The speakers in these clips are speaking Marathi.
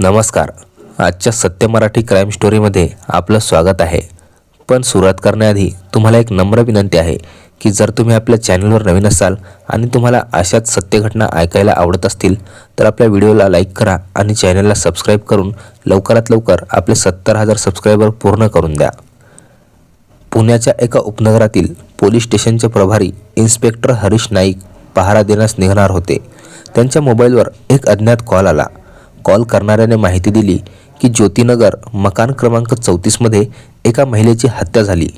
नमस्कार. आजच्या सत्य मराठी क्राईम स्टोरीमध्ये आपलं स्वागत आहे. पण सुरुवात करण्याआधी तुम्हाला एक नम्र विनंती आहे की जर तुम्ही आपल्या चॅनलवर नवीन असाल आणि तुम्हाला अशाच सत्यघटना ऐकायला आवडत असतील तर आपल्या व्हिडिओला लाईक करा आणि चॅनलला सबस्क्राईब करून लवकरात लवकर आपले सत्तर हजार सबस्क्रायबर पूर्ण करून द्या. पुण्याच्या एका उपनगरातील पोलीस स्टेशनचे प्रभारी इन्स्पेक्टर हरीश नाईक पहारा देण्यास निघणार होते. त्यांच्या मोबाईलवर एक अज्ञात कॉल आला. कॉल करणाऱ्याने माहिती दिली की ज्योतीनगर मकान क्रमांक चौतीसमध्ये एका महिलेची हत्या झाली.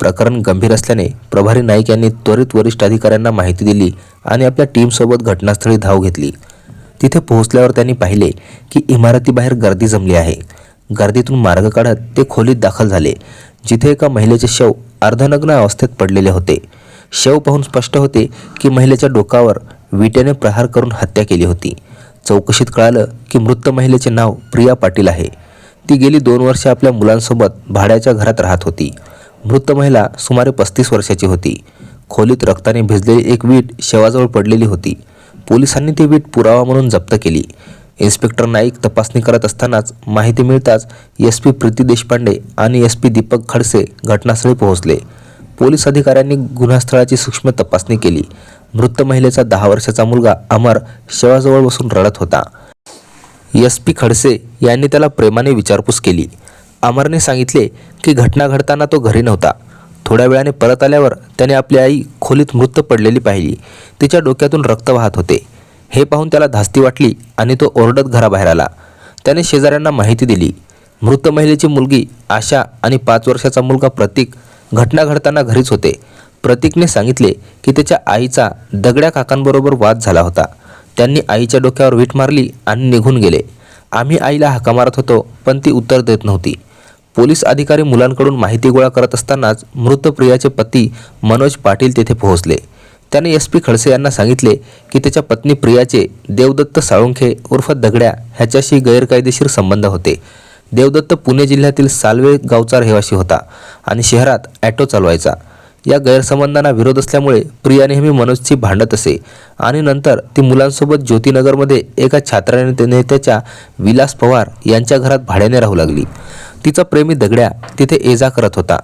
प्रकरण गंभीर असल्याने प्रभारी नाईक यांनी त्वरित वरिष्ठ अधिकाऱ्यांना माहिती दिली आणि आपल्या टीमसोबत घटनास्थळी धाव घेतली. तिथे पोहोचल्यावर त्यांनी पाहिले की इमारतीबाहेर गर्दी जमली आहे. गर्दीतून मार्ग काढत ते खोलीत दाखल झाले जिथे एका महिलेचे शव अर्धनग्न अवस्थेत पडलेले होते. शव पाहून स्पष्ट होते की महिलेच्या डोकावर विटेने प्रहार करून हत्या केली होती. चौकशीत कळालं की मृत महिलेचे नाव प्रिया पाटील आहे. ती गेली दोन वर्षे आपल्या मुलांसोबत भाड्याच्या घरात राहत होती. मृत महिला सुमारे पस्तीस वर्षाची होती. खोलीत रक्ताने भिजलेली एक वीट शेवाजवळ पडलेली होती. पोलिसांनी ती वीट पुरावा म्हणून जप्त केली. इन्स्पेक्टर नाईक तपासणी करत असतानाच माहिती मिळताच एस पी प्रीती देशपांडे आणि एस पी दीपक खडसे घटनास्थळी पोहोचले. पोलीस अधिकाऱ्यांनी गुन्हास्थळाची सूक्ष्म तपासणी केली. मृत महिलेचा दहा वर्षाचा मुलगा अमर शेवाजवळ बसून रडत होता. एस पी खडसे यांनी त्याला प्रेमाने विचारपूस केली. अमरने सांगितले की घटना घडताना तो घरी नव्हता. थोड्या वेळाने परत आल्यावर त्याने आपली आई खोलीत मृत पडलेली पाहिली. तिच्या डोक्यातून रक्त वाहत होते. हे पाहून त्याला धास्ती वाटली आणि तो ओरडत घराबाहेर आला. त्याने शेजाऱ्यांना माहिती दिली. मृत महिलेची मुलगी आशा आणि पाच वर्षाचा मुलगा प्रतीक घटना घडताना घरीच होते. प्रतीकने सांगितले की त्याच्या आईचा दगड्या काकांबरोबर वाद झाला होता. त्यांनी आईच्या डोक्यावर वीट मारली आणि निघून गेले. आम्ही आईला हाका मारत होतो पण ती उत्तर देत नव्हती. पोलीस अधिकारी मुलांकडून माहिती गोळा करत असतानाच मृत प्रियाचे पती मनोज पाटील तेथे पोहोचले. त्याने एस पी खडसे यांना सांगितले की त्याच्या पत्नी प्रियाचे देवदत्त साळुंखे उर्फ दगड्या ह्याच्याशी गैरकायदेशीर संबंध होते. देवदत्त पुणे जिल्ह्यातील सालवे गावचा रहिवासी होता आणि शहरात ॲटो चालवायचा. या गैरसंबंधांना विरोध असल्यामुळे प्रिया नेहमी मनोजची भांडत असे. आणि नंतर ती मुलांसोबत ज्योतिनगरमध्ये एका छात्राने नेत्याच्या विलास पवार यांच्या घरात भाड्याने राहू लागली. तिचा प्रेमी दगड्या तिथे ये जा करत होता.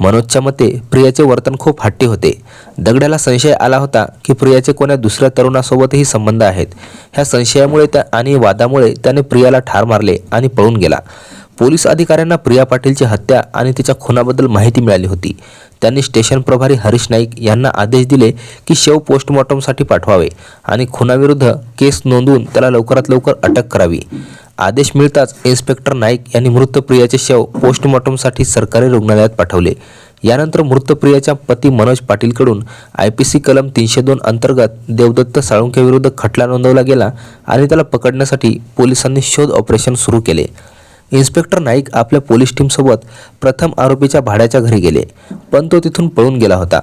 मनोजच्या मते प्रियाचे वर्तन खूप हट्टी होते. दगड्याला संशय आला होता की प्रियाचे कोण्या दुसऱ्या तरुणासोबतही संबंध आहेत. ह्या संशयामुळे त्या आणि वादामुळे त्याने प्रियाला ठार मारले आणि पळून गेला. पोलीस अधिकाऱ्यांना प्रिया पाटीलची हत्या आणि तिच्या खुनाबद्दल माहिती मिळाली होती. त्यांनी स्टेशन प्रभारी हरीश नाईक यांना आदेश दिले की शव पोस्टमॉर्टमसाठी पाठवावे आणि खुनाविरुद्ध केस नोंदवून त्याला लवकरात लवकर अटक करावी. आदेश मिळताच इन्स्पेक्टर नाईक यांनी मृत प्रियाचे शव पोस्टमॉर्टमसाठी सरकारी रुग्णालयात पाठवले. यानंतर मृत प्रियाच्या पती मनोज पाटीलकडून आय पी सी कलम तीनशे दोन अंतर्गत देवदत्त साळुंखेविरुद्ध खटला नोंदवला गेला आणि त्याला पकडण्यासाठी पोलिसांनी शोध ऑपरेशन सुरू केले. इन्स्पेक्टर नाईक आपल्या पोलीस टीमसोबत प्रथम आरोपीच्या भाड्याच्या घरी गेले पण तो तिथून पळून गेला होता.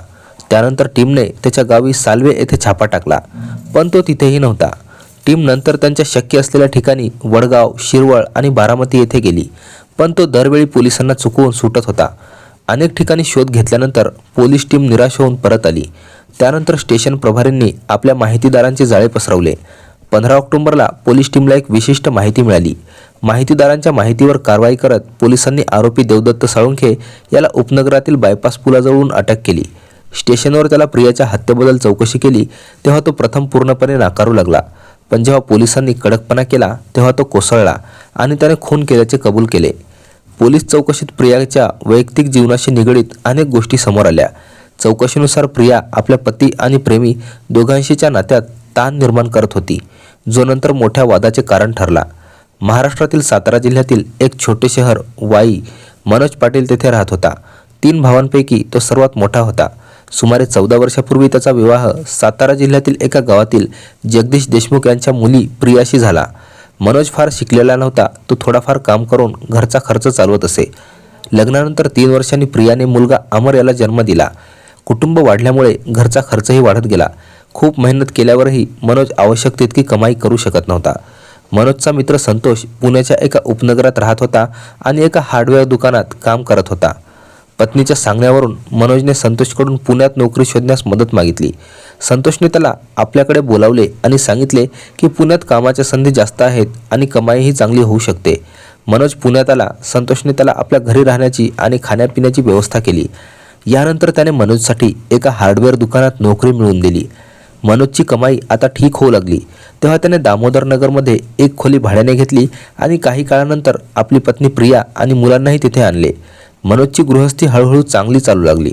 त्यानंतर टीमने त्याच्या गावी साल्वे येथे छापा टाकला पण तो तिथेही नव्हता. टीम नंतर त्यांच्या शक्य असलेल्या ठिकाणी वडगाव शिरवळ आणि बारामती येथे गेली पण तो दरवेळी पोलिसांना चुकवून सुटत होता. अनेक ठिकाणी शोध घेतल्यानंतर पोलीस टीम निराश होऊन परत आली. त्यानंतर स्टेशन प्रभारींनी आपल्या माहितीदारांचे जाळे पसरवले. पंधरा ऑक्टोबरला पोलीस टीमला एक विशिष्ट माहिती मिळाली. माहितीदारांच्या माहितीवर कारवाई करत पोलिसांनी आरोपी देवदत्त साळुंखे याला उपनगरातील बायपास पुलाजवळून अटक केली. स्टेशनवर त्याला प्रियाच्या हत्येबद्दल चौकशी केली तेव्हा तो प्रथम पूर्णपणे नाकारू लागला. पण जेव्हा पोलिसांनी कडकपणा केला तेव्हा तो कोसळला आणि त्याने खून केल्याचे कबूल केले. पोलीस चौकशीत प्रियाच्या वैयक्तिक जीवनाशी निगडीत अनेक गोष्टी समोर आल्या. चौकशीनुसार प्रिया आपल्या पती आणि प्रेमी दोघांशीच्या नात्यात ताण निर्माण करत होती. जो नंतर मोठ्या वादाचे कारण ठरला. महाराष्ट्रातील सातारा जिल्ह्यातील एक छोटे शहर वाई मनोज पाटील तेथे राहत होता. तीन भावांपैकी तो सर्वात मोठा होता. सुमारे चौदा वर्षापूर्वी त्याचा विवाह सातारा जिल्ह्यातील एका गावातील जगदीश देशमुख यांच्या मुली प्रियाशी झाला. मनोज फार शिकलेला नव्हता तो थोडाफार काम करून घरचा खर्च चालवत असे. लग्नानंतर तीन वर्षांनी प्रियाने मुलगा अमर याला जन्म दिला. कुटुंब वाढल्यामुळे घरचा खर्चही वाढत गेला. खूप मेहनत केल्यावरही मनोज आवश्यक तितकी कमाई करू शकत नव्हता. मनोजचा मित्र संतोष पुण्याच्या एका उपनगरात राहत होता आणि एका हार्डवेअर दुकानात काम करत होता. पत्नीच्या सांगण्यावरून मनोजने संतोषकडून पुण्यात नोकरी शोधण्यास मदत मागितली. संतोषने त्याला आपल्याकडे बोलावले आणि सांगितले की पुण्यात कामाच्या संधी जास्त आहेत आणि कमाईही चांगली होऊ शकते. मनोज पुण्यात आला संतोषने त्याला आपल्या घरी राहण्याची आणि खाण्यापिण्याची व्यवस्था केली. यानंतर त्याने मनोजसाठी एका हार्डवेअर दुकानात नोकरी मिळवून दिली. मनोजची कमाई आता ठीक होऊ लागली. तेव्हा त्याने दामोदर नगरमध्ये एक खोली भाड्याने घेतली आणि काही काळानंतर आपली पत्नी प्रिया आणि मुलांनाही तिथे आणले. मनोजची गृहस्थी हळूहळू चांगली चालू लागली.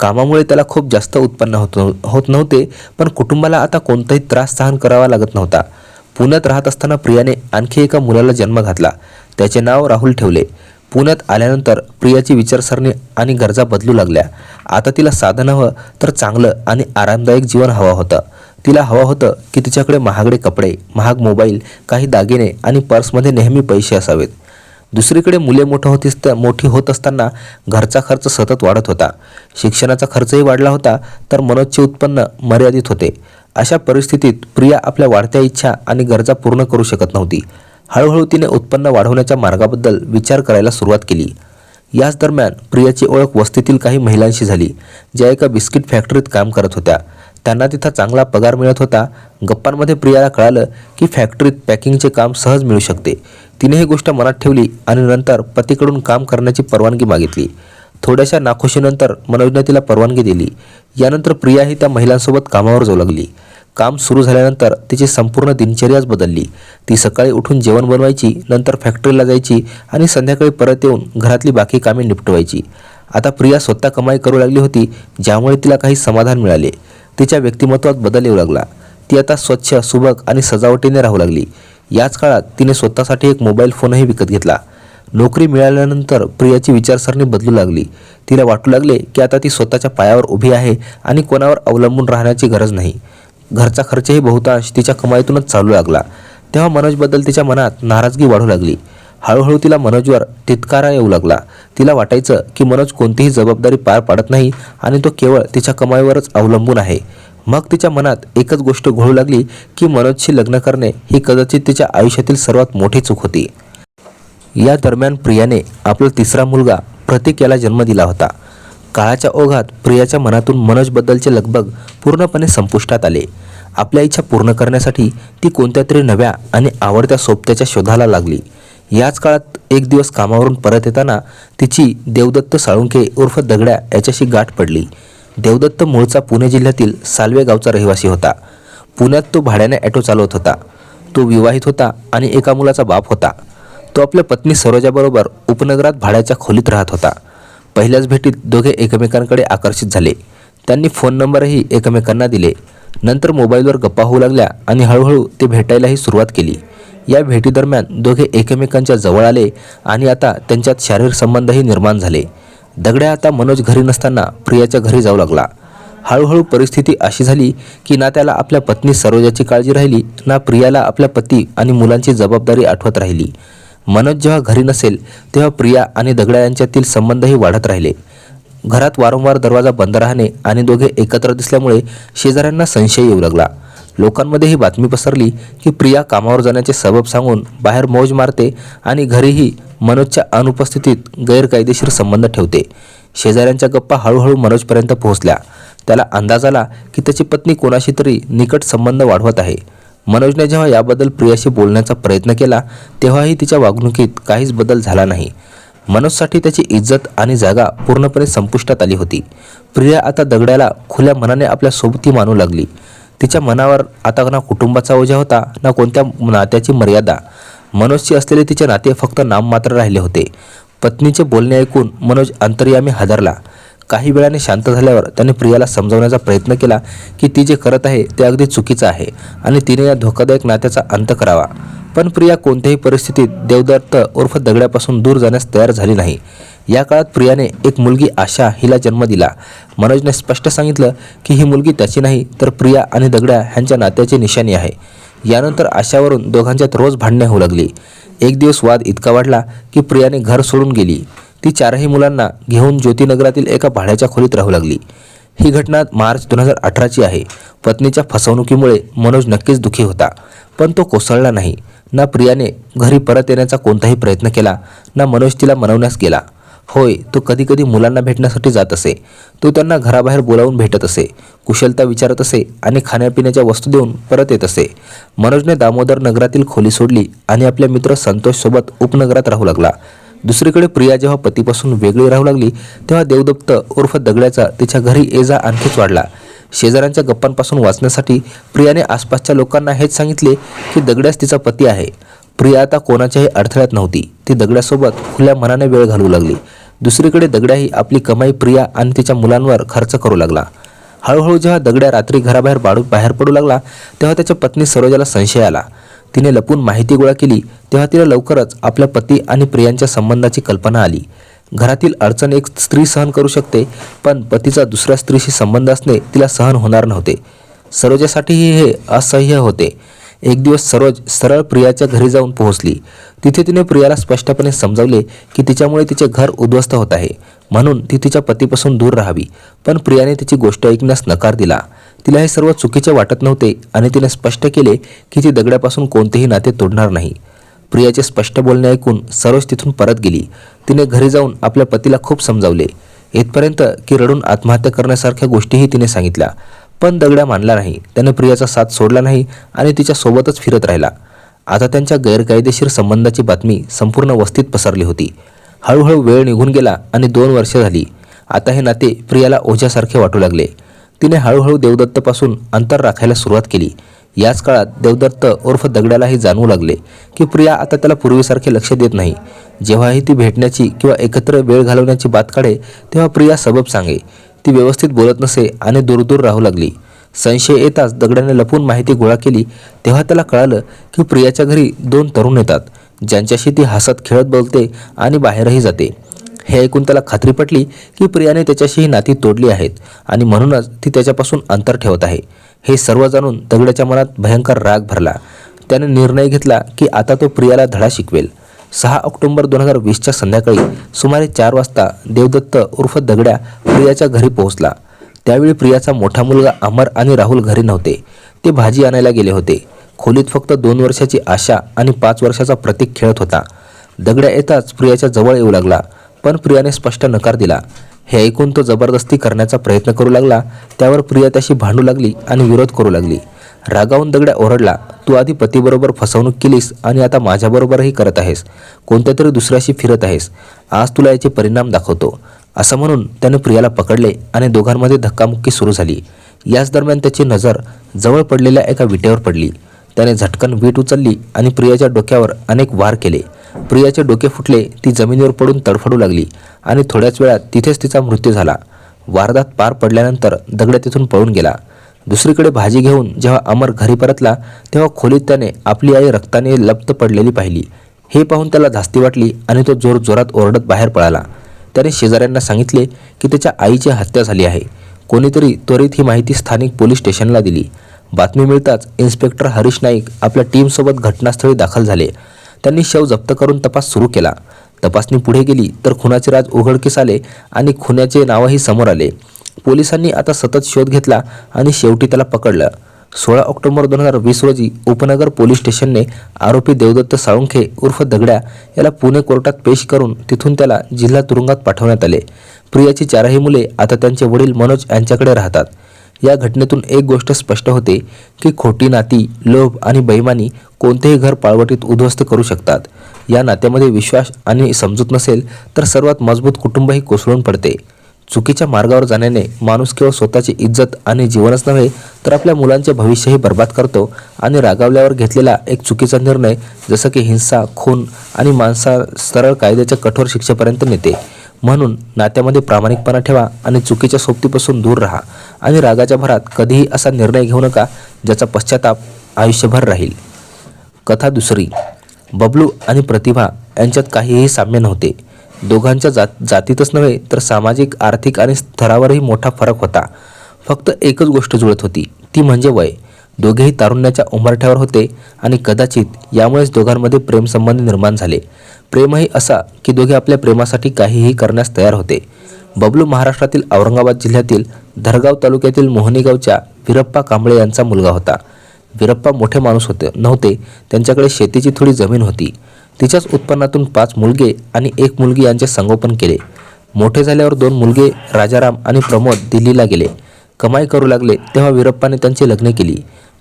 कामामुळे त्याला खूप जास्त उत्पन्न होत होत नव्हते पण कुटुंबाला आता कोणताही त्रास सहन करावा लागत नव्हता. पुण्यात राहत असताना प्रियाने आणखी एका मुलाला जन्म घातला. त्याचे नाव राहुल ठेवले. पुण्यात आल्यानंतर प्रियाची विचारसरणी आणि गरजा बदलू लागल्या. आता तिला साधं हवं तर चांगलं आणि आरामदायक जीवन हवं होतं. तिला हवं होतं की तिच्याकडे महागडे कपडे महाग मोबाईल काही दागिने आणि पर्समध्ये नेहमी पैसे असावेत. दुसरीकडे मुले मोठं होतीस तर मोठी होत असताना घरचा खर्च सतत वाढत होता. शिक्षणाचा खर्चही वाढला होता तर मनोजचे उत्पन्न मर्यादित होते. अशा परिस्थितीत प्रिया आपल्या वाढत्या इच्छा आणि गरजा पूर्ण करू शकत नव्हती. हळूहळू तिने उत्पन्न वाढवण्याच्या मार्गाबद्दल विचार करायला सुरुवात केली. याच दरम्यान प्रियाची ओळख वस्तीतील काही महिलांशी झाली ज्या एका बिस्किट फॅक्टरीत काम करत होत्या. त्यांना तिथं चांगला पगार मिळत होता. गप्पांमध्ये प्रियाला कळालं की फॅक्टरीत पॅकिंगचे काम सहज मिळू शकते. तिने ही गोष्ट मनात ठेवली आणि नंतर पतीकडून काम करण्याची परवानगी मागितली. थोड्याशा नाखुशीनंतर मनोजने तिला परवानगी दिली. यानंतर प्रिया ही त्या महिलांसोबत कामावर जाऊ लागली. काम सुरू झाल्यानंतर तिची संपूर्ण दिनचर्याच बदलली. ती सकाळी उठून जेवण बनवायची नंतर फॅक्टरीला जायची आणि संध्याकाळी परत येऊन घरातली बाकी कामे निपटवायची. आता प्रिया स्वतः कमाई करू लागली होती ज्यामुळे तिला काही समाधान मिळाले. तिच्या व्यक्तिमत्वात बदल येऊ लागला. ती आता स्वच्छ सुबक आणि सजावटीने राहू लागली. याच काळात तिने स्वतःसाठी एक मोबाईल फोनही विकत घेतला. नोकरी मिळाल्यानंतर प्रियाची विचारसरणी बदलू लागली. तिला वाटू लागले की आता ती स्वतःच्या पायावर उभी आहे आणि कोणावर अवलंबून राहण्याची गरज नाही. घरचा खर्चही बहुतांश तिच्या कमाईतूनच चालू लागला. तेव्हा मनोजबद्दल तिच्या मनात नाराजगी वाढू लागली. हळूहळू तिला मनोजवर तितकारा येऊ लागला. तिला वाटायचं की मनोज कोणतीही जबाबदारी पार पाडत नाही आणि तो केवळ तिच्या कमाईवरच अवलंबून आहे. मग तिच्या मनात एकच गोष्ट घोळू लागली की मनोजशी लग्न करणे ही कदाचित तिच्या आयुष्यातील सर्वात मोठी चूक होती. या दरम्यान प्रियाने आपला तिसरा मुलगा प्रतीक याला जन्म दिला होता. काळाच्या ओघात प्रियाच्या मनातून मनोजबद्दलचे लगबग पूर्णपणे संपुष्टात आले. आपल्या इच्छा पूर्ण करण्यासाठी ती कोणत्या तरी नव्या आणि आवडत्या सोबत्याच्या शोधाला लागली. याच काळात एक दिवस कामावरून परत येताना तिची देवदत्त साळुंके उर्फ दगड्या याच्याशी गाठ पडली. देवदत्त मूळचा पुणे जिल्ह्यातील सालवे गावचा रहिवासी होता. पुण्यात तो भाड्याने ॲटो चालवत होता. तो विवाहित होता आणि एका मुलाचा बाप होता. तो आपल्या पत्नी सरोजाबरोबर उपनगरात भाड्याच्या खोलीत राहत होता. पहिल्याच भेटीत दोघे एकमेकांकडे आकर्षित झाले. त्यांनी फोन नंबरही एकमेकांना दिले. नंतर मोबाईलवर गप्पा होऊ लागल्या आणि हळूहळू ते भेटायलाही सुरुवात केली. या भेटीदरम्यान दोघे एकमेकांच्या जवळ आले आणि आता त्यांच्यात शारीरिक संबंधही निर्माण झाले. दगड्या आता मनोज घरी नसताना प्रियाच्या घरी जाऊ लागला. हळूहळू परिस्थिती अशी झाली की ना त्याला आपल्या पत्नी सरोजाची काळजी राहिली ना प्रियाला आपल्या पती आणि मुलांची जबाबदारी आठवत राहिली. मनोज जेव्हा घरी नसेल तेव्हा प्रिया आणि दगड्या यांच्यातील संबंधही वाढत राहिले. घरात वारंवार दरवाजा बंद राहणे आणि दोघे एकत्र दिसल्यामुळे शेजाऱ्यांना संशय येऊ लागला. लोकांमध्ये ही बातमी पसरली की प्रिया कामावर जाण्याचे सबब सांगून बाहेर मौज मारते आणि घरीही मनोजच्या अनुपस्थितीत गैरकायदेशीर संबंध ठेवते. शेजाऱ्यांच्या गप्पा हळूहळू मनोजपर्यंत पोहोचल्या. त्याला अंदाज आला की त्याची पत्नी कोणाशी तरी निकट संबंध वाढवत आहे. मनोजने जेव्हा याबद्दल प्रियाशी बोलण्याचा प्रयत्न केला तेव्हाही तिच्या वागणुकीत काहीच बदल झाला नाही. मनोजसाठी त्याची इज्जत आणि जागा पूर्णपणे संपुष्टात आली होती. प्रिया आता दगड्याला खुल्या मनाने आपल्या सोबती मानू लागली. तिच्या मनावर आता ना कुटुंबाचा ओझा होता ना कोणत्या नात्याची मर्यादा. मनोजशी असलेले तिचे नाते फक्त नाममात्र राहिले होते. पत्नीचे बोलणे ऐकून मनोज अंतर्यामी हादरला. काही वेळाने शांत झाल्यावर त्याने प्रियाला समजावण्याचा प्रयत्न केला की ती जे करत आहे ते अगदी चुकीचं आहे आणि तिने या धोकादायक नात्याचा अंत करावा. पण प्रिया कोणत्याही परिस्थितीत देवदत्त उर्फ दगड्यापासून दूर जाण्यास तयार झाली नाही. या काळात प्रियाने एक मुलगी आशा हिला जन्म दिला. मनोजने स्पष्ट सांगितलं की ही मुलगी त्याची नाही तर प्रिया आणि दगड्या ह्यांच्या नात्याची निशाणी आहे. यानंतर आशावरून दोघांच्यात रोज भांडणे होऊ लागली. एक दिवस वाद इतका वाढला की प्रियाने घर सोडून गेली. ती चारही मुलांना घेऊन ज्योतिनगरातील एका भाड्याच्या खोलीत राहू लागली. ही घटना मार्च दोन हजार अठराची आहे. पत्नीच्या फसवणुकीमुळे मनोज नक्कीच दुःखी होता पण तो कोसळला नाही. ना प्रियाने घरी परत येण्याचा कोणताही प्रयत्न केला ना मनोज तिला मनवण्यास गेला. होय तो कधी कधी मुलांना भेटण्यासाठी जात असे. तो त्यांना घराबाहेर बोलावून भेटत असे. कुशलता विचारत असे आणि खाण्यापिण्याच्या वस्तू देऊन परत येत असे. मनोजने दामोदर नगरातील खोली सोडली आणि आपल्या मित्र संतोषसोबत उपनगरात राहू लागला. दुसरीकडे प्रिया जेव्हा पतीपासून वेगळी राहू लागली तेव्हा देवदत्त उर्फ दगड्याचा तिच्या घरी ये जा आणखीच वाढला. शेजाऱ्यांच्या गप्पांपासून वाचण्यासाठी प्रियाने आसपासच्या लोकांना हेच सांगितले की दगड्यास तिचा पती आहे. प्रिया आता कोणाच्याही अडथळ्यात नव्हती. ती दगड्यासोबत खुल्या मनाने वेळ घालवू लागली. दुसरीकडे दगड्याही आपली कमाई प्रिया आणि तिच्या मुलांवर खर्च करू लागला. हळूहळू जेव्हा दगड्या रात्री घराबाहेर बाडू बाहेर पडू लागला तेव्हा त्याच्या पत्नी सरोजाला संशय आला. तिने लपून माहिती गोळा केली तेव्हा तिला लवकरच आपल्या पती आणि प्रियांच्या संबंधाची कल्पना आली. घरातील अडचण एक स्त्री सहन करू शकते पण पतीचा दुसऱ्या स्त्रीशी संबंध असणे तिला सहन होणार नव्हते. सरोजासाठीही हे असह्य होते. एक दिवस सरोज सरळ प्रियाच्या घरी जाऊन पोहोचली. तिथे तिने प्रियाला स्पष्टपणे समजावले की तिच्यामुळे तिचे घर उद्ध्वस्त होत आहे. म्हणून ती तिच्या पतीपासून दूर राहावी. पण प्रियाने तिची गोष्ट ऐकण्यास नकार दिला. तिला हे सर्व चुकीचे वाटत नव्हते आणि तिने स्पष्ट केले की ती दगड्यापासून कोणतेही नाते तोडणार नाही. प्रियाचे स्पष्ट बोलणे ऐकून सरोज तिथून परत गेली. तिने घरी जाऊन आपल्या पतीला खूप समजावले. इथपर्यंत की रडून आत्महत्या करण्यासारख्या गोष्टीही तिने सांगितल्या. पण दगड्या मानला नाही. त्याने प्रियाचा साथ सोडला नाही आणि तिच्या सोबतच फिरत राहिला. आता त्यांच्या गैरकायदेशीर संबंधाची बातमी संपूर्ण वस्तीत पसरली होती. हळूहळू वेळ निघून गेला आणि दोन वर्षे झाली. आता हे नाते प्रियाला ओझ्यासारखे वाटू लागले. तिने हळूहळू देवदत्तपासून अंतर राखायला सुरुवात केली. याच काळात देवदत्त उर्फ दगड्यालाही जाणवू लागले की प्रिया आता त्याला पूर्वीसारखे लक्ष देत नाही. जेव्हाही ती भेटण्याची किंवा एकत्र वेळ घालवण्याची बात काढे तेव्हा प्रिया सबब सांगे. ती व्यवस्थित बोलत नसे आणि दूरदूर राहू लागली. संशय येताच दगडाने लपून माहिती गोळा केली. तेव्हा त्याला कळालं की प्रियाच्या घरी दोन तरुण येतात. ज्यांच्याशी ती हसत खेळत बोलते आणि बाहेरही जाते. हे ऐकून त्याला खात्री पटली की प्रियाने त्याच्याशी ही नाती तोडली आहेत आणि म्हणूनच ती त्याच्यापासून अंतर ठेवत आहे. हे सर्व जाणून दगडाच्या मनात भयंकर राग भरला. त्याने निर्णय घेतला की आता तो प्रियाला धडा शिकवेल. सहा ऑक्टोबर दोन हजार वीसच्या संध्याकाळी सुमारे चार वाजता देवदत्त उर्फ दगड्या प्रियाच्या घरी पोहोचला. त्यावेळी प्रियाचा मोठा मुलगा अमर आणि राहुल घरी नव्हते. ते भाजी आणायला गेले होते. खोलीत फक्त दोन वर्षाची आशा आणि पाच वर्षाचा प्रतीक खेळत होता. दगड्या येताच प्रियाच्या जवळ येऊ लागला पण प्रियाने स्पष्ट नकार दिला. हे ऐकून तो जबरदस्ती करण्याचा प्रयत्न करू लागला. त्यावर प्रिया त्याशी भांडू लागली आणि विरोध करू लागली. रागावून दगड्या ओरडला तू आधी पतीबरोबर फसवणूक केलीस आणि आता माझ्याबरोबरही करत आहेस. कोणत्या तरी दुसऱ्याशी फिरत आहेस. आज तुला याचे परिणाम दाखवतो. असं म्हणून त्याने प्रियाला पकडले आणि दोघांमध्ये धक्कामुक्की सुरू झाली. याच दरम्यान त्याची नजर जवळ पडलेल्या एका विटेवर पडली. त्याने झटकन वीट उचलली आणि प्रियाच्या डोक्यावर अनेक वार केले. प्रियाचे डोके फुटले ती जमिनीवर पडून तडफडू लागली आणि थोड्याच वेळात तिथेच तिचा मृत्यू झाला. वारदात पार पडल्यानंतर दगड तिथून पळून गेला. दुसरीकडे भाजी घेऊन जेव्हा अमर घरी परतला तेव्हा खोलीत त्याने आपली आई रक्ताने लप्त पडलेली पाहिली. हे पाहून त्याला धास्ती वाटली आणि तो जोर जोरात ओरडत बाहेर पळाला. त्याने शेजाऱ्यांना सांगितले की त्याच्या आईची हत्या झाली आहे. कोणीतरी त्वरित ही माहिती स्थानिक पोलीस स्टेशनला दिली. बातमी मिळताच इन्स्पेक्टर हरीश नाईक आपल्या टीमसोबत घटनास्थळी दाखल झाले. त्यांनी शव जप्त करून तपास सुरू केला. तपासणी पुढे गेली तर खुनाचे राज उघडकीस आले आणि खुन्याचे नावही समोर आले. पोलिसांनी आता सतत शोध घेतला आणि शेवटी त्याला पकडलं. सोळा ऑक्टोबर दोन हजार वीस रोजी उपनगर पोलीस स्टेशनने आरोपी देवदत्त साळुंखे उर्फ दगड्या याला पुणे कोर्टात पेश करून तिथून त्याला जिल्हा तुरुंगात पाठवण्यात आले. प्रियाची चारही मुले आता त्यांचे वडील मनोज यांच्याकडे राहतात. या घटनेतून एक गोष्ट स्पष्ट होते की खोटी नाती लोभ आणि बैमानी कोणतेही घर पाळवटीत उद्ध्वस्त करू शकतात. या नात्यामध्ये विश्वास आणि समजूत नसेल तर सर्वात मजबूत कुटुंबही कोसळून पडते. चुकीच्या मार्गावर जाण्याने माणूस केवळ स्वतःची इज्जत आणि जीवनच नव्हे तर आपल्या मुलांचे भविष्यही बर्बाद करतो आणि रागावल्यावर घेतलेला एक चुकीचा निर्णय जसं की हिंसा खून आणि माणसा सरळ कायद्याच्या कठोर शिक्षेपर्यंत नेते. म्हणून नात्यामध्ये प्रामाणिकपणा ठेवा आणि चुकीच्या सोबतीपासून दूर राहा आणि रागाच्या भरात कधीही असा निर्णय घेऊ नका ज्याचा पश्चाताप आयुष्यभर राहील. कथा दुसरी. बबलू आणि प्रतिभा यांच्यात काहीही साम्य नव्हते. दोघांच्या जात जातीतच नव्हे तर सामाजिक आर्थिक आणि स्तरावरही मोठा फरक होता. फक्त एकच गोष्ट जुळत होती ती म्हणजे वय. दोघेही तारुण्याच्या उंबरठ्यावर होते आणि कदाचित यामुळेच दोघांमध्ये प्रेमसंबंध निर्माण झाले. प्रेमही असा की दोघे आपल्या प्रेमासाठी काहीही करण्यास तयार होते. बबलू महाराष्ट्रातील औरंगाबाद जिल्ह्यातील धरगाव तालुक्यातील मोहनी गावच्या विरप्पा कांबळे यांचा मुलगा होता. विरप्पा मोठे माणूस होते नव्हते. त्यांच्याकडे शेतीची थोडी जमीन होती. तिच्याच उत्पन्नातून पाच मुलगे आणि एक मुलगी यांचे संगोपन केले. मोठे झाल्यावर दोन मुलगे राजाराम आणि प्रमोद दिल्लीला गेले. कमाई करू लागले तेव्हा वीरप्पाने त्यांची लग्न केली.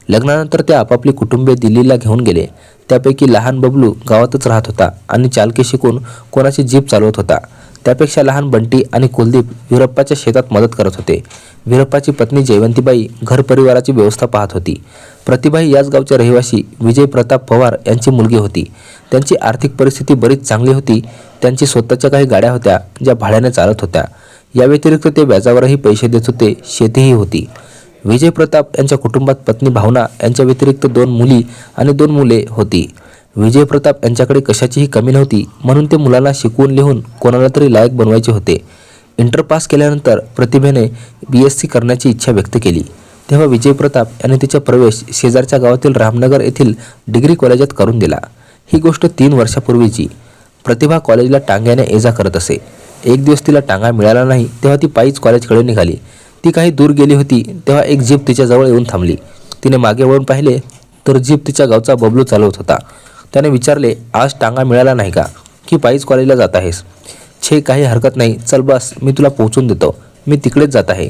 लग्नानंतर ते आपापली कुटुंबे दिल्लीला घेऊन गेले. त्यापैकी लहान बबलू गावातच राहत होता आणि चालकी शिकून कोणाची जीप चालवत होता. त्यापेक्षा लहान बंटी आणि कुलदीप विरप्पाच्या शेतात मदत करत होते. विरप्पाची पत्नी जयवंतीबाई घर परिवाराची व्यवस्था पाहत होती. प्रतिभाई याच गावच्या रहिवासी विजय प्रताप पवार यांची मुलगी होती. त्यांची आर्थिक परिस्थिती बरीच चांगली होती. त्यांची स्वतःच्या काही गाड्या होत्या ज्या भाड्याने चालत होत्या. या व्यतिरिक्त ते व्याजावरही पैसे देत होते शेतीही होती. विजय प्रताप यांच्या कुटुंबात पत्नी भावना यांच्या व्यतिरिक्त दोन मुली आणि दोन मुले होती. विजय प्रताप यांच्याकडे कशाचीही कमी नव्हती म्हणून ते मुलांना शिकवून लिहून कोणाला तरी लायक बनवायचे होते. इंटर पास केल्यानंतर प्रतिभेने बी एस सी करण्याची इच्छा व्यक्त केली. तेव्हा विजय प्रताप यांनी तिचा प्रवेश शेजारच्या गावातील रामनगर येथील डिग्री कॉलेजात करून दिला. ही गोष्ट तीन वर्षापूर्वीची. प्रतिभा कॉलेजला टांग्याने ये जा करत असे. एक दिवस तिला टांगा मिळाला नाही तेव्हा ती पायीच कॉलेजकडे निघाली. ती काही दूर गेली होती तेव्हा एक जीप तिच्याजवळ येऊन थांबली. तिने मागे वळून पाहिले तर जीप तिच्या गावचा बबलू चालवत होता. त्याने विचारले आज टांगा मिळाला नाही का? की पायीच कॉलेजला जात आहेस? छे काही हरकत नाही. चल बस मी तुला पोहोचून देतो. मी तिकडेच जात आहे.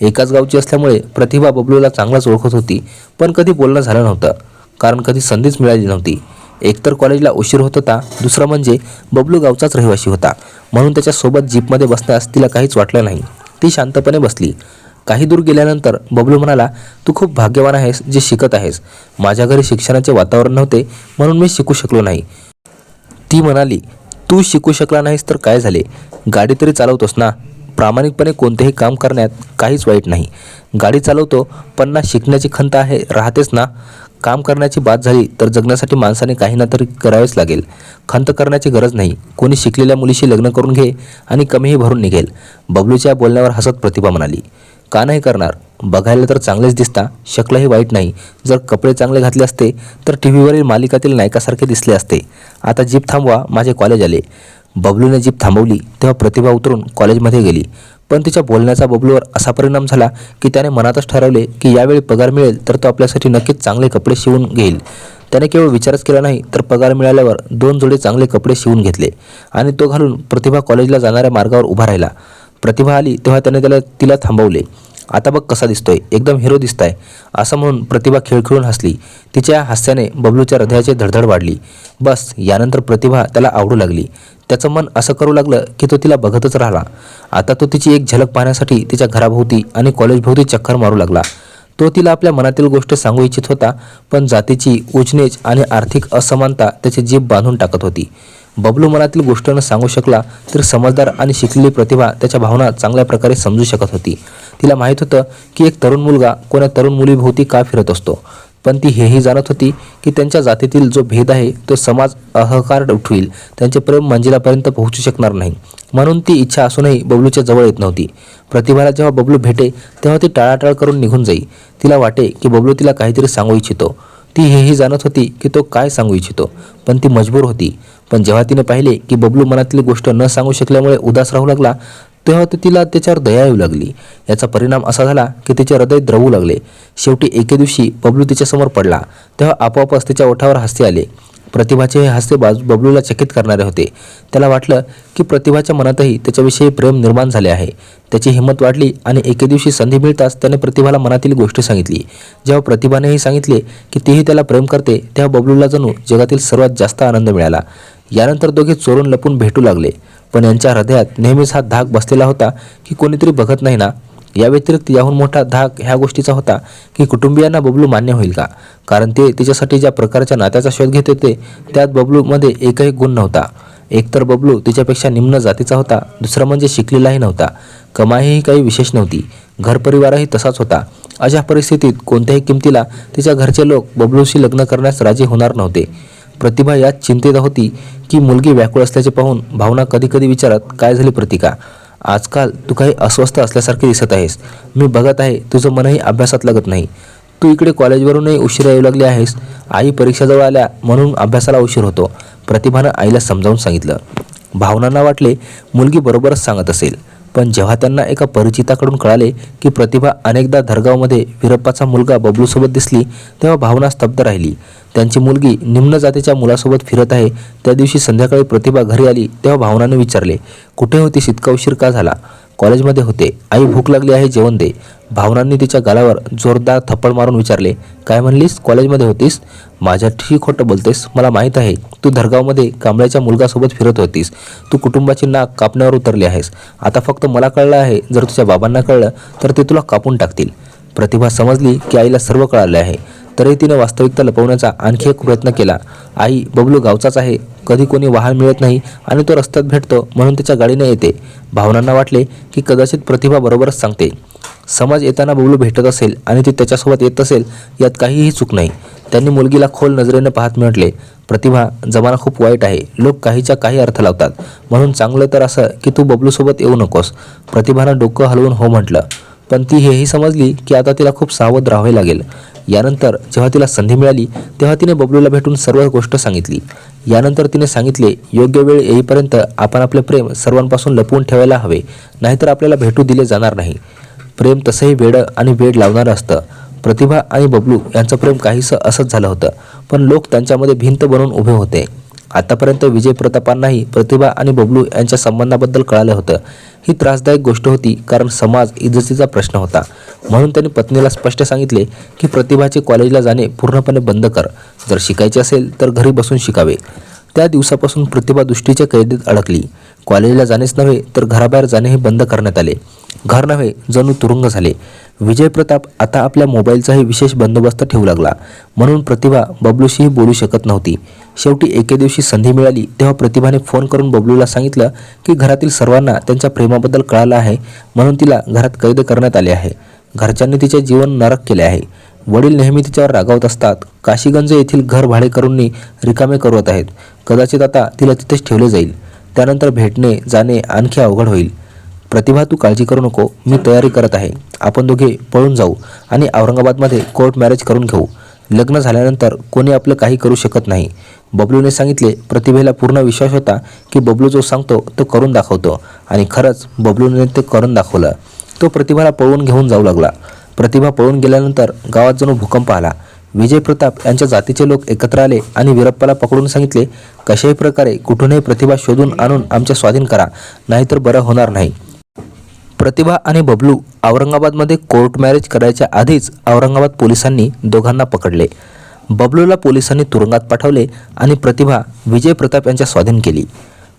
एकाच गावची असल्यामुळे प्रतिभा बबलूला चांगलाच ओळखत होती पण कधी बोलणं झालं नव्हतं कारण कधी संधीच मिळाली नव्हती. एकतर कॉलेजला उशीर होत होता दुसरं म्हणजे बबलू गावचाच रहिवासी होता म्हणून त्याच्यासोबत जीपमध्ये बसण्यास तिला काहीच वाटलं नाही. ती शांतपणे बसली. काही दूर गेल्यानंतर बबलू म्हणाला तू खूप भाग्यवान आहेस जे शिकत आहेस. माझ्या घरी शिक्षणाचे वातावरण नव्हते म्हणून मी शिकू शकलो नाही. ती म्हणाली तू शिकू शकला नाहीस तर काय झाले? गाडी तरी चालवतोस ना? प्रामाणिकपणे कोणतेही काम करण्यात काहीच वाईट नाही. गाडी चालवतो पण ना शिकण्याची खंत आहे राहतेच ना? काम करण्याची बात झाली तर जगण्यासाठी माणसाने काही ना तरी करावेच लागेल. खंत करण्याची गरज नाही. कोणी शिकलेल्या मुलीशी लग्न करून घे आणि कमीही भरून निघेल. बबलूच्या बोलण्यावर हसत प्रतिभा म्हणाली का नाही करणार? बघायला तर चांगलेच दिसता. शकलंही वाईट नाही. जर कपडे चांगले घातले असते तर टी व्हीवरील मालिकातील नायकासारखे दिसले असते. आता जीप थांबवा माझे कॉलेज आले. बबलूने जीप थांबवली तेव्हा प्रतिभा उतरून कॉलेजमध्ये गेली. पण तिच्या बोलण्याचा बबलूवर असा परिणाम झाला की त्याने मनातच ठरवले की यावेळी पगार मिळेल तर तो आपल्यासाठी नक्कीच चांगले कपडे शिवून घेईल. त्याने केवळ विचारच केला नाही तर पगार मिळाल्यावर दोन जोडे चांगले कपडे शिवून घेतले आणि तो घालून प्रतिभा कॉलेजला जाणाऱ्या मार्गावर उभा राहिला. प्रतिभा आली तेव्हा त्याने त्याला तिला थांबवले. आता बघ कसा दिसतोय. एकदम हिरो दिसताय. असं म्हणून प्रतिभा खिळखिळून हसली. तिच्या हास्याने बबलूच्या हृदयाची धडधड वाढली. बस यानंतर प्रतिभा त्याला आवडू लागली. त्याचं मन असं करू लागलं की तो तिला बघतच राहिला. आता तो तिची एक झलक पाहण्यासाठी तिच्या घराभोवती आणि कॉलेजभोवती चक्कर मारू लागला. तो तिला आपल्या मनातील गोष्ट सांगू इच्छित होता पण जातीची उजनेच आणि आर्थिक असमानता त्याची जीभ बांधून टाकत होती. बबलू मनातील गोष्ट न सांगू शकला तर समजदार आणि शिकलेली प्रतिभा त्याच्या भावना चांगल्या प्रकारे समजू शकत होती. तिला माहीत होतं की एक तरुण मुलगा कोण्या तरुण मुलीभोवती का फिरत असतो. पण ती हेही जाणत होती की त्यांच्या जातीतील जो भेद आहे तो समाज अहकार उठवील. त्यांचे प्रेम मंजिलापर्यंत पोहोचू शकणार नाही. म्हणून ती इच्छा असूनही बबलूच्या जवळ येत नव्हती. प्रतिभाला जेव्हा बबलू भेटे तेव्हा ती टाळाटाळ करून निघून जाई. तिला वाटे की बबलू तिला काहीतरी सांगू इच्छितो. ती हेही जाणत होती की तो काय सांगू इच्छितो. पण ती मजबूर होती. पण जेव्हा तिने पाहिले की बबलू मनातली गोष्ट न सांगू शकल्यामुळे उदास राहू लागला तेव्हा ते तिला त्याच्यावर दया येऊ लागली. याचा परिणाम असा झाला की तिचे हृदय द्रवू लागले. शेवटी एके दिवशी बबलू तिच्यासमोर पडला. तेव्हा आपोआपच तिच्या ओठावर हसते आले. प्रतिभाचे हे हास्यबाज बबलूला चकित करणारे होते. त्याला वाटलं की प्रतिभाच्या मनातही त्याच्याविषयी प्रेम निर्माण झाले आहे. त्याची हिंमत वाढली आणि एके दिवशी संधी मिळताच त्याने प्रतिभाला मनातील गोष्ट सांगितली. जेव्हा प्रतिभानेही सांगितले की तीही त्याला प्रेम करते तेव्हा बबलूला जणू जगातील सर्वात जास्त आनंद मिळाला. यानंतर दोघे चोरून लपून भेटू लागले. पण यांच्या हृदयात नेहमीच हा धाक बसलेला होता की कोणीतरी बघत नाही ना? या व्यतिरिक्त याहून मोठा धाक ह्या गोष्टीचा होता की कुटुंबियांना बबलू मान्य होईल का? कारण ते तिच्यासाठी ज्या प्रकारच्या नात्याचा शोध घेत होते त्यात बबलूमध्ये एकही गुण नव्हता. एकतर बबलू तिच्यापेक्षा निम्न जातीचा होता दुसरा म्हणजे शिकलेलाही नव्हता. कमाईही काही विशेष नव्हती. घरपरिवारही तसाच होता. अशा परिस्थितीत कोणत्याही किमतीला तिच्या घरचे लोक बबलूशी लग्न करण्यास राजी होणार नव्हते. प्रतिभा यात चिंतेत होती की मुलगी व्याकुळ असल्याचे पाहून भावना कधीकधी विचारत काय झाली प्रतिका? आजकाल तू काही अस्वस्थ असल्यासारखे दिसत आहेस. मी बघत आहे तुझं मनही अभ्यासात लागत नाही. तू इकडे कॉलेजवरूनही उशीर येऊ लागली आहेस. आई परीक्षाजवळ आल्या म्हणून अभ्यासाला उशीर होतो. प्रतिभानं आईला समजावून सांगितलं. भावनांना वाटले मुलगी बरोबरच सांगत असेल. पण जेव्हा त्यांना एका परिचिताकडून कळाले की प्रतिभा अनेकदा धरगावमध्ये वीरप्पाचा मुलगा बबलूसोबत दिसली तेव्हा भावना स्तब्ध राहिली. त्यांची मुलगी निम्न जातीच्या मुलासोबत फिरत आहे. त्या दिवशी संध्याकाळी प्रतिभा घरी आली तेव्हा भावनाने विचारले कुठे होतीस? इतका उशीर का झाला? कॉलेजमध्ये होते. आई भूक लागली आहे जेवण दे. भावनांनी तिच्या गालावर जोरदार थप्पड मारून विचारले काय म्हणलीस? कॉलेजमध्ये होतीस? माझ्याशी खोटं बोलतेस. मला माहीत आहे तू धरगावमध्ये कांबळ्याच्या मुलगासोबत फिरत होतीस. तू कुटुंबाची नाक कापण्यावर उतरली आहेस. आता फक्त मला कळलं आहे जर तुझ्या बाबांना कळलं तर ते तुला कापून टाकतील. प्रतिभा समजली की आईला सर्व कळाले आहे. तरी तिने वास्तविकता लपवण्याचा आणखी एक प्रयत्न केला. आई बबलू गावचाच आहे. कधी कोणी वाहन मिळत नाही आणि तो रस्त्यात भेटतो म्हणून त्याच्या गाडीने येते. भावनांना वाटले की कदाचित प्रतिभा बरोबरच सांगते. समाज येताना बबलू भेटत असेल आणि ती त्याच्यासोबत येत असेल यात काहीही चूक नाही. त्यांनी मुलगीला खोल नजरेने पाहत म्हटले प्रतिभा जमाना खूप वाईट आहे. लोक काहीच्या काही अर्थ लावतात. म्हणून चांगलं तर असं की तू बबलूसोबत येऊ नकोस. प्रतिभानं डोकं हलवून हो म्हटलं. पण ती हेही समजली की आता तिला खूप सावध राहावे लागेल. यानंतर जेव्हा तिला संधी मिळाली तेव्हा तिने बबलूला भेटून सर्व गोष्ट सांगितली. यानंतर तिने सांगितले योग्य वेळ येईपर्यंत आपण आपले प्रेम सर्वांपासून लपवून ठेवायला हवे नाहीतर आपल्याला भेटू दिले जाणार नाही. प्रेम तसंही वेडं आणि वेड लावणारं असतं. प्रतिभा आणि बबलू यांचं प्रेम काहीसं असंच झालं होतं पण लोक त्यांच्यामध्ये भिंत बनवून उभे होते. आतापर्यंत विजय प्रतापांनाही प्रतिभा आणि बबलू यांच्या संबंधाबद्दल कळालं होतं. ही त्रासदायक गोष्ट होती कारण समाज इज्जतीचा प्रश्न होता. म्हणून त्यांनी पत्नीला स्पष्ट सांगितले की प्रतिभाचे कॉलेजला जाणे पूर्णपणे बंद कर. जर शिकायचे असेल तर घरी बसून शिकावे. त्या दिवसापासून प्रतिभा दृष्टीच्या कैदेत अडकली. कॉलेजला जाणेच नव्हे तर घराबाहेर जाणेही बंद करण्यात आले. घर नव्हे जणू तुरुंग झाले. विजय प्रताप आता आपल्या मोबाईलचाही विशेष बंदोबस्त ठेवू लागला. म्हणून प्रतिभा बबलूशीही बोलू शकत नव्हती. शेवटी एके दिवशी संधी मिळाली तेव्हा प्रतिभाने फोन करून बबलूला सांगितलं की घरातील सर्वांना त्यांच्या प्रेमाबद्दल कळालं आहे म्हणून तिला घरात कैद करण्यात आले आहे. घरच्यांनी तिचे जीवन नरक केले आहे. वडील नेहमी तिच्यावर रागावत असतात. काशीगंज येथील घर भाडेकरूंनी रिकामे करवत आहेत. कदाचित आता तिला तिथेच ठेवले जाईल. त्यानंतर भेटणे जाणे आणखी अवघड होईल. प्रतिभा तू काळजी करू नको. मी तयारी करत आहे. आपण दोघे पळून जाऊ आणि औरंगाबादमध्ये कोर्ट मॅरेज करून घेऊ. लग्न झाल्यानंतर कोणी आपलं काही करू शकत नाही. बबलूने सांगितले प्रतिभेला पूर्ण विश्वास होता की बबलू जो सांगतो तो करून दाखवतो. आणि खरंच बबलूने ते करून दाखवलं. तो प्रतिभाला पळवून घेऊन जाऊ लागला. प्रतिभा पळून गेल्यानंतर गावात जणू भूकंप आला. विजय प्रताप यांच्या जातीचे लोक एकत्र आले आणि वीरप्पाला पकडून सांगितले कशाही प्रकारे कुठूनही प्रतिभा शोधून आणून आमच्या स्वाधीन करा नाहीतर बरं होणार नाही. प्रतिभा आणि बबलू औरंगाबादमध्ये कोर्ट मॅरेज करायच्या आधीच औरंगाबाद पोलिसांनी दोघांना पकडले. बबलूला पोलिसांनी तुरुंगात पाठवले आणि प्रतिभा विजय प्रताप यांच्या स्वाधीन केली.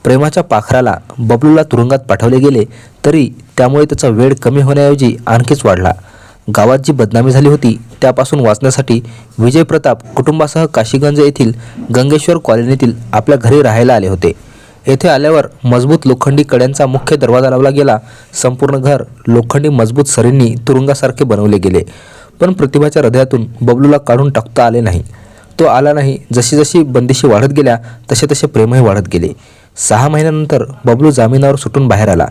प्रेमाच्या पाखराला बबलूला तुरुंगात पाठवले गेले तरी त्यामुळे त्याचा वेळ कमी होण्याऐवजी आणखीच वाढला. गावात जी बदनामी झाली होती त्यापासून वाचण्यासाठी विजय प्रताप कुटुंबासह काशीगंज येथील गंगेश्वर कॉलनीतील आपल्या घरी राहायला आले होते. येथे आल्यावर मजबूत लोखंडी कड्यांचा मुख्य दरवाजा लावला गेला. संपूर्ण घर लोखंडी मजबूत सरींनी तुरुंगासारखे बनवले गेले. पण प्रतिभाच्या हृदयातून बबलूला काढून टाकता आले नाही. तो आला नाही. जशी जशी बंदिशी वाढत गेल्या तसे तसे प्रेमही वाढत गेले. सहा महिन्यानंतर बबलू जामिनावर सुटून बाहेर आला.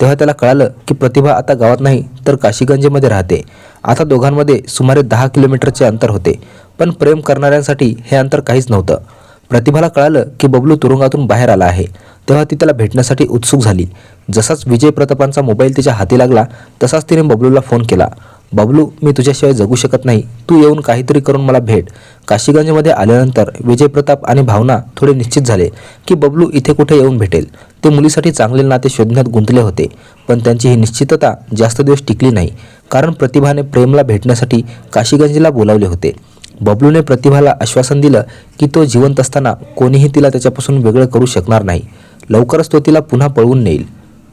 तेव्हा त्याला कळालं की प्रतिभा आता गावात नाही तर काशीगंजमध्ये राहते. आता दोघांमध्ये सुमारे दहा किलोमीटरचे अंतर होते. पण प्रेम करणाऱ्यांसाठी हे अंतर काहीच नव्हतं. प्रतिभाला कळालं की बबलू तुरुंगातून बाहेर आला आहे. तेव्हा ती त्याला भेटण्यासाठी उत्सुक झाली. जसाच विजय प्रतापांचा मोबाईल तिच्या हाती लागला तसाच तिने बबलूला फोन केला. बबलू मी तुझ्याशिवाय जगू शकत नाही. तू येऊन काहीतरी करून मला भेट. काशीगंजमध्ये आल्यानंतर विजयप्रताप आणि भावना थोडे निश्चित झाले की बबलू इथे कुठे येऊन भेटेल. ते मुलीसाठी चांगले नाते शोधण्यात गुंतले होते पण त्यांची ही निश्चितता जास्त दिवस टिकली नाही. कारण प्रतिभाने प्रेमला भेटण्यासाठी काशीगंजला बोलावले होते. बबलूने प्रतिभाला आश्वासन दिलं की तो जिवंत असताना कोणीही तिला त्याच्यापासून वेगळं करू शकणार नाही. लवकरच तो तिला पुन्हा पळवून नेईल.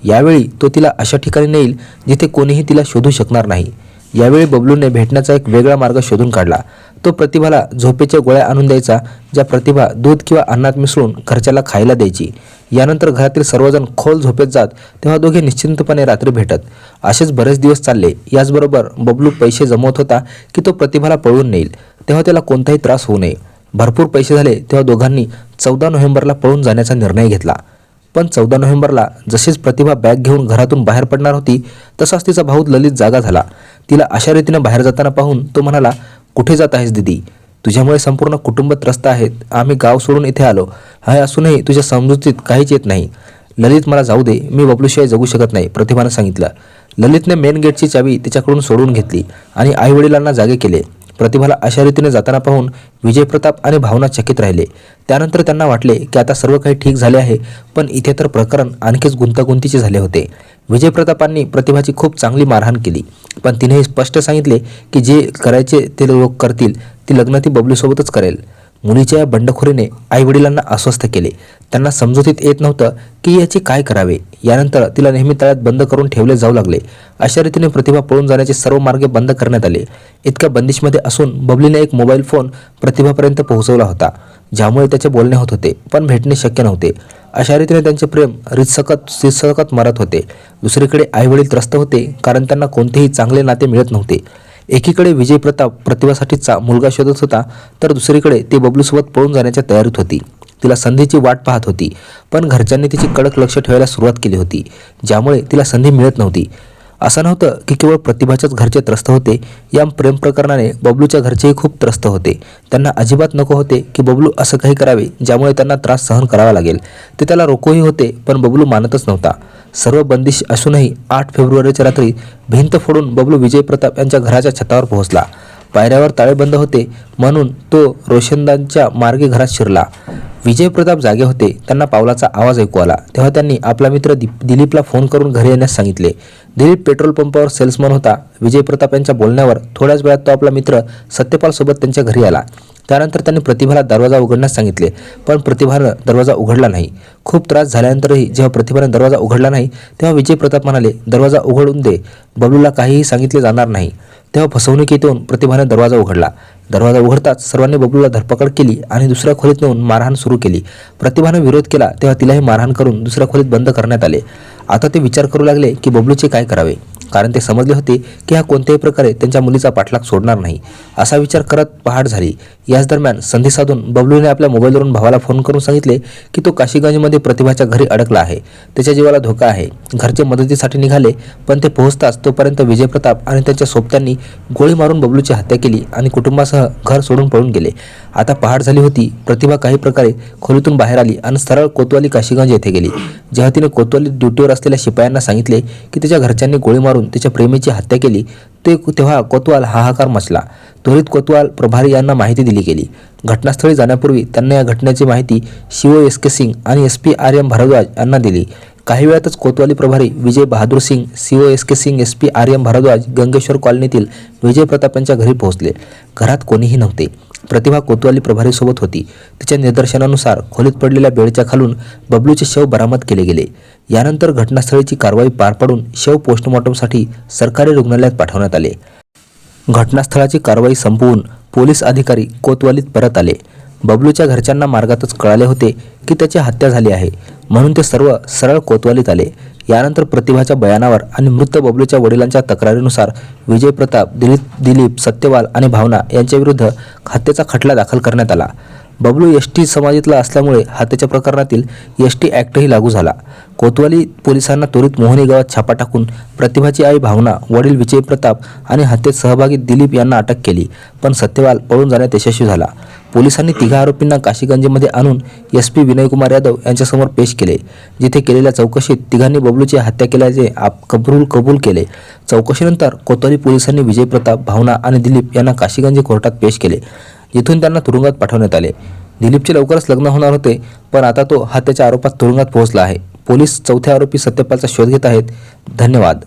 यावेळी तो तिला अशा ठिकाणी नेईल जिथे कोणीही तिला शोधू शकणार नाही. यावेळी बबलूने भेटण्याचा एक वेगळा मार्ग शोधून काढला. तो प्रतिभाला झोपेच्या गोळ्या आणून द्यायचा ज्या प्रतिभा दूध किंवा अन्नात मिसळून घरच्याला खायला द्यायची. यानंतर घरातील सर्वजण खोल झोपेत जात तेव्हा दोघे निश्चिंतपणे रात्री भेटत. असेच बरेच दिवस चालले. याचबरोबर बबलू पैसे जमवत होता की तो प्रतिभाला पळवून नेईल. तेव्हा त्याला कोणताही त्रास होऊ नये. भरपूर पैसे झाले तेव्हा दोघांनी चौदा नोव्हेंबरला पळून जाण्याचा निर्णय घेतला. पण चौदा नोव्हेंबरला जशीच प्रतिभा बॅग घेऊन घरातून बाहेर पडणार होती तसाच तिचा भाऊ ललित जागा झाला. तिला अशा रीतीने बाहेर जाताना पाहून तो म्हणाला कुठे जात आहेस दिदी? तुझ्यामुळे संपूर्ण कुटुंब त्रस्त आहेत. आम्ही गाव सोडून इथे आलो. हाय असूनही तुझ्या समजुतीत काहीच येत नाही. ललित मला जाऊ दे. मी बबलूशिवाय जगू शकत नाही प्रतिभानं सांगितलं. ललितने मेन गेटची चावी तिच्याकडून सोडून घेतली आणि आईवडिलांना जागे केले. प्रतिभाला अशा रीतीने जाताना पाहून विजयप्रताप आणि भावना चकित राहिले. त्यानंतर त्यांना वाटले की आता सर्व काही ठीक झाले आहे पण इथे तर प्रकरण आणखीच गुंतागुंतीचे झाले होते. विजयप्रतापांनी प्रतिभाची खूप चांगली मारहाण केली पण तिने हे स्पष्ट सांगितले की जे करायचे ते लोक करतील ती लग्न ती बबलूसोबतच करेल. मुलीच्या या बंडखोरीने आईवडिलांना अस्वस्थ केले. त्यांना समजुतीत येत नव्हतं की याचे काय करावे. यानंतर तिला नेहमी तळ्यात बंद करून ठेवले जाऊ लागले. अशा रीतीने प्रतिभा पळून जाण्याचे सर्व मार्ग बंद करण्यात आले. इतक्या बंदिशमध्ये असून बबलीने एक मोबाईल फोन प्रतिभापर्यंत पोहोचवला होता ज्यामुळे त्याचे बोलणे होत होते पण भेटणे शक्य नव्हते. अशा रीतीने त्यांचे प्रेम रितसकत सिरसकत मरत होते. दुसरीकडे आईवडील त्रस्त होते कारण त्यांना कोणतेही चांगले नाते मिळत नव्हते. एकीकडे विजय प्रताप प्रतिभासाठीचा मुलगा शोधत होता तर दुसरीकडे ती बबलूसोबत पळून जाण्याच्या तयारीत होती. तिला संधीची वाट पाहत होती पण घरच्यांनी तिची कडक लक्ष ठेवायला सुरुवात केली होती ज्यामुळे तिला संधी मिळत नव्हती. असं नव्हतं की केवळ प्रतिभाच्याच घरचे त्रस्त होते. या प्रेम प्रकरणाने बबलूच्या घरचेही खूप त्रस्त होते. त्यांना अजिबात नको होते की बबलू असं काही करावे ज्यामुळे त्यांना त्रास सहन करावा लागेल. ते त्याला रोखोही होते पण बबलू मानतच नव्हता. सर्व बंदिश असूनही आठ फेब्रुवारीच्या रात्री भिंत फोडून बबलू विजय प्रताप यांच्या घराच्या छतावर पोहोचला. पायऱ्यावर ताळेबंद होते म्हणून तो रोशनदानच्या मार्गे घरात शिरला. विजय प्रताप जागे होते. त्यांना पावलाचा आवाज ऐकू आला. तेव्हा त्यांनी आपला मित्र दीप दिलीपला फोन करून घरी येण्यास सांगितले. दिलीप पेट्रोल पंपावर सेल्समन होता. विजय प्रताप यांच्या बोलण्यावर थोड्याच वेळात तो आपला मित्र सत्यपालसोबत त्यांच्या घरी आला. त्यानंतर त्यांनी प्रतिभाला दरवाजा उघडण्यास सांगितले. पण प्रतिभानं दरवाजा उघडला नाही. खूप त्रास झाल्यानंतरही जेव्हा प्रतिभानं दरवाजा उघडला नाही तेव्हा विजय प्रताप म्हणाले दरवाजा उघडून दे. बबलूला काहीही सांगितले जाणार नाही. तेव्हा फसवणुकीतून प्रतिभाने दरवाजा उघडला. दरवाजा उघडताच सर्वांनी बबलूला धरपकड केली आणि दुसऱ्या खोलीत नेऊन मारहाण सुरू केली. प्रतिभाने विरोध केला तेव्हा तिलाही मारहाण करून दुसऱ्या खोलीत बंद करण्यात आले. आता ते विचार करू लागले की बबलूचे काय करावे? कारण ते समजले होते की हा कोणत्याही प्रकारे त्यांच्या मुलीचा पाठलाग सोडणार नाही. असा विचार करत पहाट झाली. याच दरम्यान संधी साधून बबलूने आपल्या मोबाईलवरून भावाला फोन करून सांगितले की तो काशीगंजमध्ये प्रतिभाच्या घरी अडकला आहे. त्याच्या जीवाला धोका आहे. घरचे मदतीसाठी निघाले पण ते पोहोचताच तोपर्यंत विजय प्रताप आणि त्यांच्या सोबत्यांनी गोळी मारून बबलूची हत्या केली आणि कुटुंबासह घर सोडून पळून गेले. आता पहाट झाली होती. प्रतिभा काही प्रकारे खोलीतून बाहेर आली आणि सरळ कोतवाली काशीगंज येथे गेली. जेव्हा तिने कोतवाली ड्युटीवर असलेल्या शिपायांना सांगितले की तिच्या घरच्यांनी गोळी मारून तिच्या प्रेमीची हत्या केली ते तेव्हा कोतवाल हाहाकार मचला. त्वरित कोतवाल प्रभारी यांना माहिती दिली गेली. घटनास्थळी जाण्यापूर्वी त्यांना या घटनेची माहिती शिव एस के सिंग आणि S P R M Bhardwaj यांना दिली. काही वेळातच कोतवाली प्रभारी Vijay Bahadur Singh CO S K Singh S P R M Bhardwaj Gangeshwar कॉलनीतील Vijay Pratap यांच्या घरी पोहोचले. घरात कोणीही नव्हते. प्रतिभा कोतवाली प्रभारीसोबत होती. तिच्या निदर्शनानुसार खोलीत पडलेल्या बेडच्या खालून बबलूचे शव बरामद केले गेले. यानंतर घटनास्थळीची कारवाई पार पाडून शव पोस्टमॉर्टमसाठी सरकारी रुग्णालयात पाठवण्यात आले. घटनास्थळाची कारवाई संपवून पोलीस अधिकारी कोतवालीत परत आले. बबलूच्या घरच्यांना मार्गातच कळाले होते की त्याची हत्या झाली आहे. म्हणून ते सर्व सरळ कोतवालीत आले. यानंतर प्रतिभाच्या बयानावर आणि मृत बबलूच्या वडिलांच्या तक्रारीनुसार विजय प्रताप दिलीप दिलीप सत्यवाल आणि भावना यांच्याविरुद्ध हत्येचा खटला दाखल करण्यात आला. बबलू एस टी समाजातला असल्यामुळे हत्येच्या प्रकरणातील एस टी ॲक्टही लागू झाला. कोतवाली पोलिसांना त्वरित मोहनी गावात छापा टाकून प्रतिभाची आई भावना वडील विजय प्रताप आणि हत्येत सहभागी दिलीप यांना अटक केली पण सत्यवाल पळून जाण्यात यशस्वी झाला. पोलिसांनी तिघा आरोपींना काशीगंजमध्ये आणून एस पी विनयकुमार यादव यांच्यासमोर पेश केले जिथे केलेल्या चौकशीत तिघांनी बबलूची हत्या केल्याचे आप कबूल कबूल केले. चौकशीनंतर कोतवाली पोलिसांनी विजय प्रताप भावना आणि दिलीप यांना काशीगंज कोर्टात पेश केले. जिथून त्यांना तुरुंगात पाठवण्यात आले. दिलीपचे लवकरच लग्न होणार होते पण आता तो हत्येच्या आरोपात तुरुंगात पोहोचला आहे. पोलीस चौथ्या आरोपी सत्यपालचा शोध घेत आहेत. धन्यवाद.